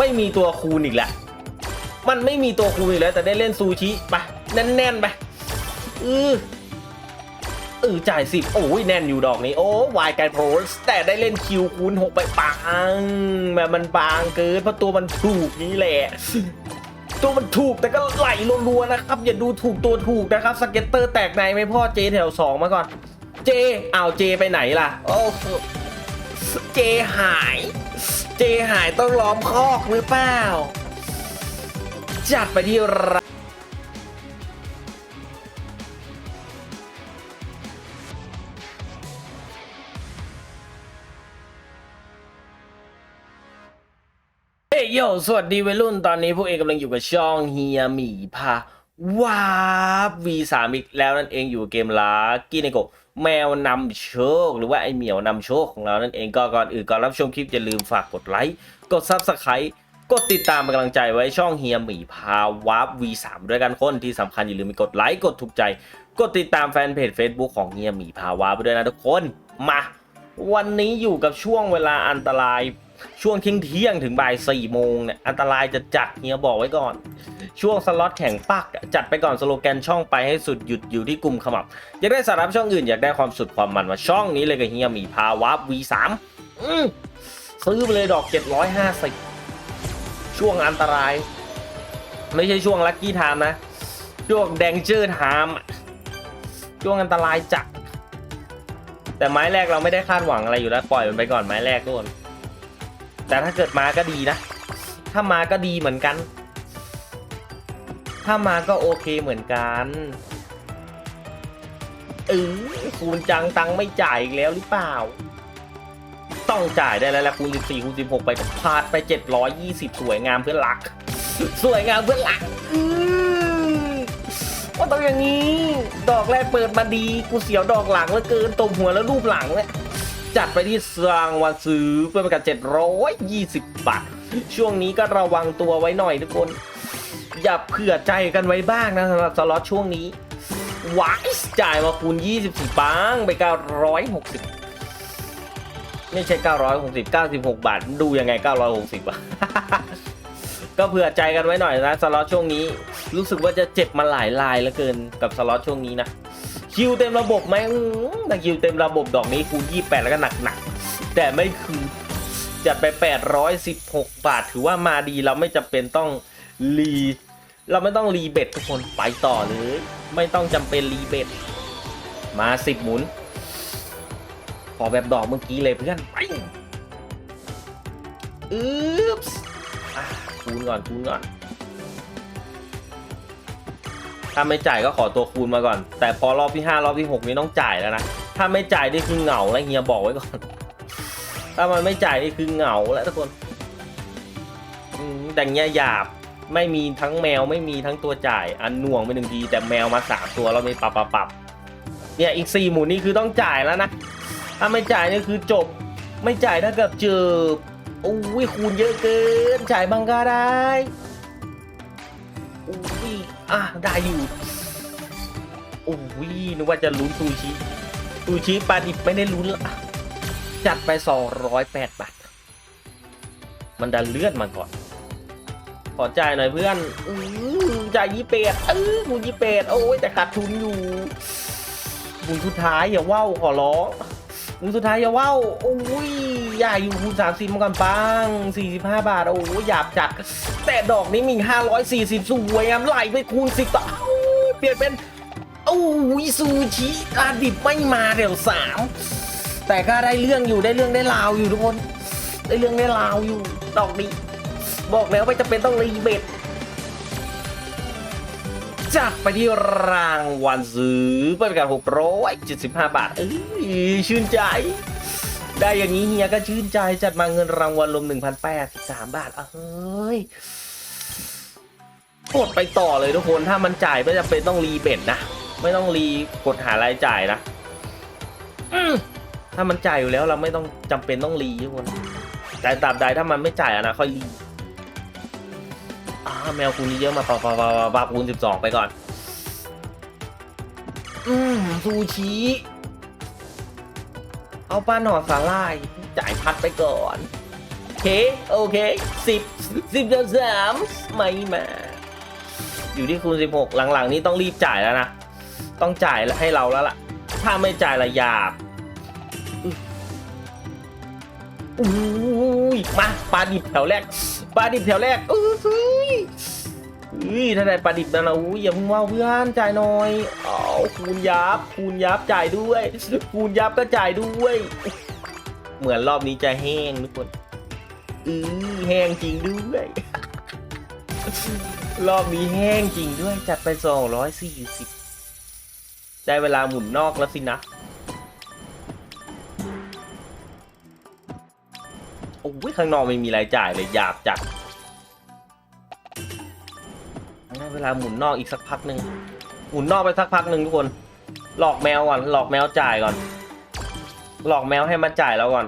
ไม่มีตัวคูณอีกแล้วมันไม่มีตัวคูณอีกแล้ว แต่ได้เล่นซูชิไปแน่นๆไปเออเออจ่ายสิบโอ้ยแน่นอยู่ดอกนี้ โอ้วายไกโพสแต่ได้เล่นคิวคูณหกไปปังแบบมันบางเกินเพราะตัวมันถูกนี้แหละ ตัวมันถูกแต่ก็ไหลรัวๆนะครับ อย่าดูถูกตัวถูกนะครับสเก็ตเตอร์แตกในไม่พ่อเจแถวสองมาก่อน เจอ้าวเจไปไหนล่ะ โอ้เจหาย เจหายต้องล้อมคอกหรือเปล่า จัดไปที่ร้าเฮ้ยโยสวัสดีวัยรุ่นตอนนี้พวกเองกำลังอยู่กับช่องเฮียหมีพา ว้าบ V3 อีกแล้วนั่นเองอยู่กับเกมลากินในโกแมวนำโชค หรือว่าไอเหมียวนำโชคของเรานั่นเองก็ก่อนอื่นก่อนรับชมคลิปอย่าลืมฝากกดไลค์กด Subscribe กดติดตามเป็นกำลังใจไว้ช่องเฮียหมีพาวาบ V3 ด้วยกันคนที่สำคัญอย่าลืมไปกดไลค์กดถูกใจ กดติดตามแฟนเพจ Facebook ของเฮียหมีพาวาบไปด้วยนะทุกคนมา วันนี้อยู่กับช่วงเวลาอันตราย ช่วงเที่ยงเที่ยงถึงบ่ายสี่โมงเนี่ยอันตรายจะจัดเฮียบอกไว้ก่อน ช่วงสล็อตแข่งปักจัดไปก่อนสโลแกนช่องไปให้สุดหยุดอยู่ที่กลุ่มขมับ อยากได้สาระช่องอื่นอยากได้ความสุดความมันมาช่องนี้เลยกับเฮียมีพาวาบ V3 อืมซื้อไปเลยดอก 750 ช่วงอันตราย ไม่ใช่ช่วงลัคกี้ไทม์นะ ช่วงแดงเจอร์ไทม์ช่วงอันตรายจัดแต่ไม้แรกเราไม่ได้คาดหวังอะไรอยู่แล้ว ปล่อยมันไปก่อนไม้แรกทุกคน แต่ถ้าเกิดมาก็ดีนะ ถ้ามาก็ดีเหมือนกัน ถ้ามาก็โอเคเหมือนกันเออคูณจังตังไม่จ่ายอีกแล้วหรือเปล่า ต้องจ่ายได้แล้วแหละคูณ14คูณ16 ไปพาดไป 720 สวยงามเพื่อนรัก สวยงามเพื่อนรักอือว่าต้องอย่างนี้ ดอกแรกเปิดมาดี กูเสียวดอกหลังแล้วเกินตบหัวแล้วรูปหลังเนี่ย จัดไปที่สรางวันซื้อเพื่อเป็นการ720 บาท ช่วงนี้ก็ระวังตัวไว้หน่อยทุกคน อย่าเผื่อใจกันไว้บ้างนะสำหรับสล็อตช่วงนี้วายจ่ายมาคูณ24ปังไป 960 ไม่ใช่ 960 96 บาท ดูยังไง 960อะก็เผื่อใจกันไว้หน่อยนะสล็อตช่วงนี้ รู้สึกว่าจะเจ็บมาหลายลายแล้วเกินกับสล็อตช่วงนี้นะ คิวเต็มระบบไหมอื้อแต่คิวเต็มระบบดอกนี้คูณ28 แล้วก็หนักๆแต่ไม่คือจัดไป 816 บาท ถือว่ามาดีเราไม่จำเป็นต้องรี เราไม่ต้องรีเบ็ดทุกคนไปต่อเลยไม่ต้องจำเป็นรีเบ็ดมา 10 หมุน ขอแบบดอกเมื่อกี้เลยเพื่อนไปอึ๊บส์คูณก่อนคูณก่อน ถ้าไม่จ่ายก็ขอตัวคูณมาก่อน แต่พอรอบที่ 5 รอบที่ 6 นี้ต้องจ่ายแล้วนะ ถ้าไม่จ่ายนี่คือเหงาแล้วเฮียบอกไว้ก่อน ถ้ามันไม่จ่ายนี่คือเหงาแล้วทุกคนแต่เงี้ยหยาบไม่มีทั้งแมวไม่มีทั้งตัวจ่าย อันหน่วงไปหนึ่งทีแต่แมวมาสามตัวเราไม่ปรับปรับปรับเนี่ยอีกสี่หมุนนี่คือต้องจ่ายแล้วนะ ถ้าไม่จ่ายนี่คือจบ ไม่จ่ายถ้าเกิดเจอโอ้ยคูณเยอะเกิน จ่ายบังก็ได้ อะได้อยู่ โอ้ยนึกว่าจะลุ้นซูชิซูชิปลาดิบไม่ได้ลุ้นละจัดไป208บาท มันดันเลื่อนมาก่อน ขอจ่ายหน่อยเพื่อนอือจ่ายยี่เป็ดเออกูยี่เป็ดโอ้ยแต่ขาดทุนอยู่บุญสุดท้ายอย่าว่าวขอร้อง บุญสุดท้ายอย่าว่าวโอ้ยอย่าอยู่คูณสามสิบมาก่อนปังสี่สิบห้าบาท โอ้ยหยาบจัด แต่ดอกนี้มีห้าร้อยสี่สิบสวยงามไหลไปคูณสิบต่อเปลี่ยนเป็นโอ้ยซูชิปลาดิบไม่มาเดี๋ยวสามแต่ก็ได้เรื่องอยู่ได้เรื่องได้ราวอยู่ทุกคน ได้เรื่องได้ราวอยู่ ดอกนี้ บอกแล้วไม่จำเป็นต้องรีเบ็ด จัดไปที่รางวัลซื้อเปิดการหกร้อยเจ็ดสิบห้าบาทเอ้ยชื่นใจ ได้อย่างนี้เฮียก็ชื่นใจจัดมาเงินรางวัลรวม1,083บาทเอ้ยกดไปต่อเลยทุกคนถ้ามันจ่ายไม่จำเป็นต้องรีเบ็ดนะ ไม่ต้องรีกดหารายจ่ายนะถ้ามันจ่ายอยู่แล้วเราไม่ต้องจำเป็นต้องรีทุกคนแต่ตราบใดถ้ามันไม่จ่ายอะนะค่อยรีาแมวคูณเยอะมาปะปะปะปะปะคูณสิบสองไปก่อน อืมซูชิ เอาป้าหนอดสาลาย จ่ายพัดไปก่อนเค โอเคสิบสิบเดือนสามไม่มา อยู่ที่คูณสิบหกหลังๆ นี้ต้องรีบจ่ายแล้วนะ ต้องจ่ายให้เราแล้วล่ะ ถ้าไม่จ่ายละยาก อุ้ยมาปลาดิบแถวแรกปลาดิบแถวแรกอุ้ยอุ้ยถ้าได้ปลาดิบนั่นนะอุ้ยอย่าเพิ่งว่าเพื่อนจ่ายหน่อยเอาคูณยับคูณยับจ่ายด้วยคูณยับก็จ่ายด้วย เหมือนรอบนี้จะแห้งทุกคนอือแห้งจริงด้วย รอบนี้แห้งจริงด้วยจัดไป240ได้เวลาหมุนนอกแล้วสินะ โอ้ยข้างนอกไม่มีรายจ่ายเลยหยาบจัดเวลาหมุนนอกอีกสักพักหนึ่งหมุนนอกไปสักพักหนึ่งทุกคน หลอกแมวก่อน หลอกแมวจ่ายก่อน หลอกแมวให้มาจ่ายเราก่อน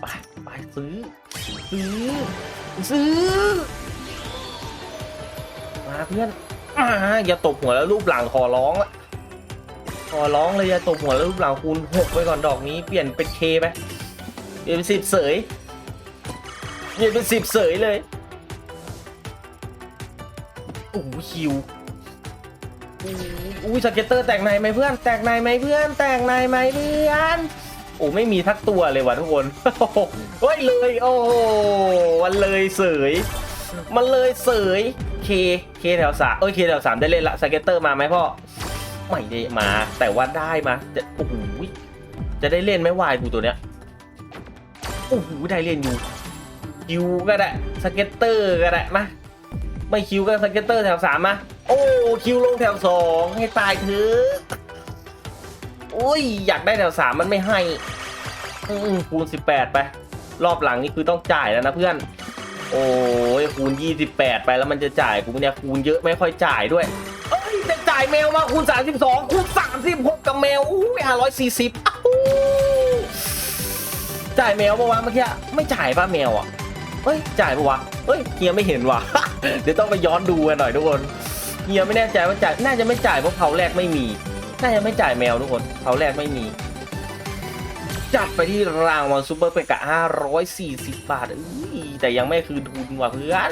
ไปไปซื้อ ซื้อ ซื้อ มาเพื่อนออย่าตบหัวแล้วรูปหลังขอร้องละ ขอร้องเลยอย่าตบหัวแล้วรูปหลังคูณหกไปก่อนดอกนี้เปลี่ยนเป็นเคไปเปลี่ยนเป็นสิบเสยเปลี่ยนเป็นสิบเสยเลยโอ้โหคิวอู้อู้สเก็ตเตอร์แตกในไหมเพื่อน แตกในไหมเพื่อน แตกในไหมเพื่อนโอ้ไม่มีทักตัวเลยว่ะทุกคนโอ้ยเลย โอ้มันเลยเสยมันเลยเสยเคเคแถวสามเอ้ยเคแถวสามได้เล่นละสเก็ตเตอร์มาไหมพ่อ ไม่ได้มาแต่ว่าได้มาจะโอ้โหจะได้เล่นไหมวายกูตัวเนี้ยโอ้โหได้เล่นอยู่คิวก็ได้สเก็ตเตอร์ก็ได้มาไม่คิวก็สเก็ตเตอร์แถวสามมาโอ้คิวลงแถวสองให้ตายเถอะโอ้ยอยากได้แถวสามมันไม่ให้อืมคูณ18ไป รอบหลังนี่คือต้องจ่ายแล้วนะเพื่อน โอ้ยคูณ28ไปแล้วมันจะจ่ายกูเนี่ยคูณเยอะไม่ค่อยจ่ายด้วย จะจ่ายแมวมาคูณ 32 คูณ 36 กับแมวอู้ย540อ้าวจ่ายแมวปะวะเมื่อกี้ไม่จ่ายป่ะแมวอะเฮ้ยจ่ายปะวะเฮ้ยเฮียไม่เห็นว่ะ เดี๋ยวต้องไปย้อนดูกันหน่อยทุกคนเฮียไม่แน่ใจว่าจ่ายน่าจะไม่จ่ายเพราะเผาแรกไม่มี น่าจะไม่จ่ายแมวทุกคนเผาแรกไม่มี จัดไปที่รางวัลซูเปอร์เป็กกะ540 บาทอุ้ยแต่ยังไม่คืนทุนว่ะเพื่อน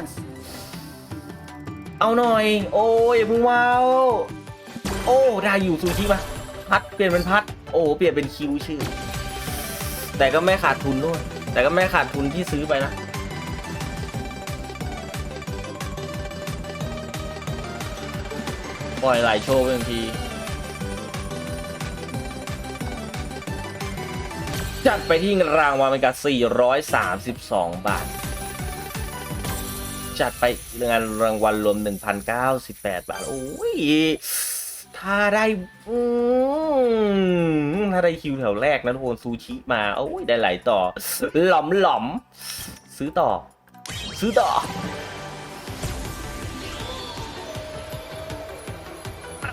เอาหน่อย โอ้ยอย่าเพิ่งว้าวโอ้ได้อยู่ซูชิมาพัดเปลี่ยนเป็นพัด โอ้เปลี่ยนเป็นคิวชื่อ แต่ก็ไม่ขาดทุนด้วย แต่ก็ไม่ขาดทุนที่ซื้อไปนะปล่อยหลายโชว์เป็นทีจัดไปที่รางวัลเป็นกับ432 บาท จัดไปเงินรางวัลรวม 1,098 บาท โอ้ย ถ้าได้ถ้าได้คิวแถวแรกนะทุกคนซูชิมา โอ้ย ได้หลายต่อ หลอมหลอม ซื้อต่อ ซื้อต่อ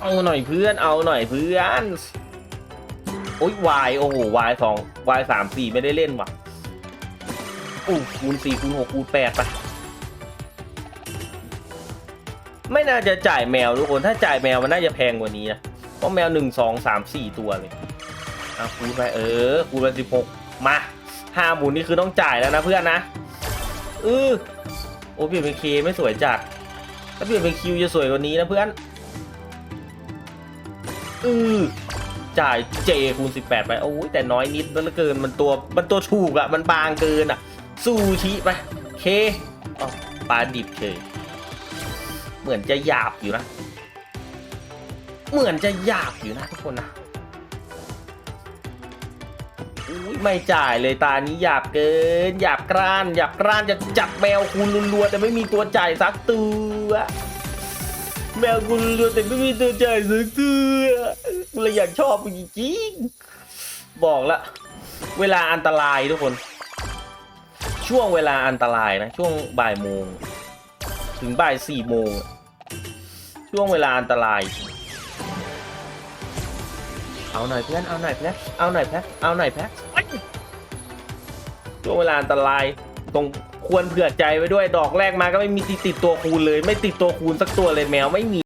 เอาหน่อยเพื่อน เอาหน่อยเพื่อน โอ้ยวาย โอ้โหวายสองวายสามสี่ไม่ได้เล่นว่ะอู้คูณสี่คูณหกคูณแปดไป ไม่น่าจะจ่ายแมวทุกคน ถ้าจ่ายแมวมันน่าจะแพงกว่านี้นะ เพราะแมวหนึ่งสองสามสี่ตัวเลยอะคูณไปเออคูณไปสิบหกมาห้าหมุนนี่คือต้องจ่ายแล้วนะเพื่อนนะเออโอ้เปลี่ยนเป็นเคไม่สวยจัด ถ้าเปลี่ยนเป็นคิวจะสวยกว่านี้นะเพื่อนอือจ่ายเจคูณ18 ไป โอ้ยแต่น้อยนิดแล้วเกิน มันตัว มันตัวถูกอะ่ะมันบางเกินอะ่ะซูชิไป เคอ๋อปลาดิบเฉย เหมือนจะหยาบอยู่นะ เหมือนจะหยาบอยู่นะทุกคนนะอุ้ยไม่จ่ายเลยตานี้หยาบเกิน หยาบกร้านหยาบกร้านจะจับแมวคูณรัวๆแต่ไม่มีตัวจ่ายสักตัวแมวกูเรือแต่ไม่มีตัวจ่ายสักตัวกูเลยอยากชอบมึงจริงๆบอกละ เวลาอันตรายทุกคน ช่วงเวลาอันตรายนะ ช่วงบ่ายโมง ถึงบ่ายสี่โมง ช่วงเวลาอันตราย เอาหน่อยเพื่อน เอาหน่อยเพื่อนเอาหน่อยแพ้เอาหน่อยแพ้ช่วงเวลาอันตราย ตรงควรเผื่อใจไว้ด้วย ดอกแรกมาก็ไม่มีติดติดตัวคูณเลย ไม่ติดตัวคูณสักตัวเลยแมวไม่มี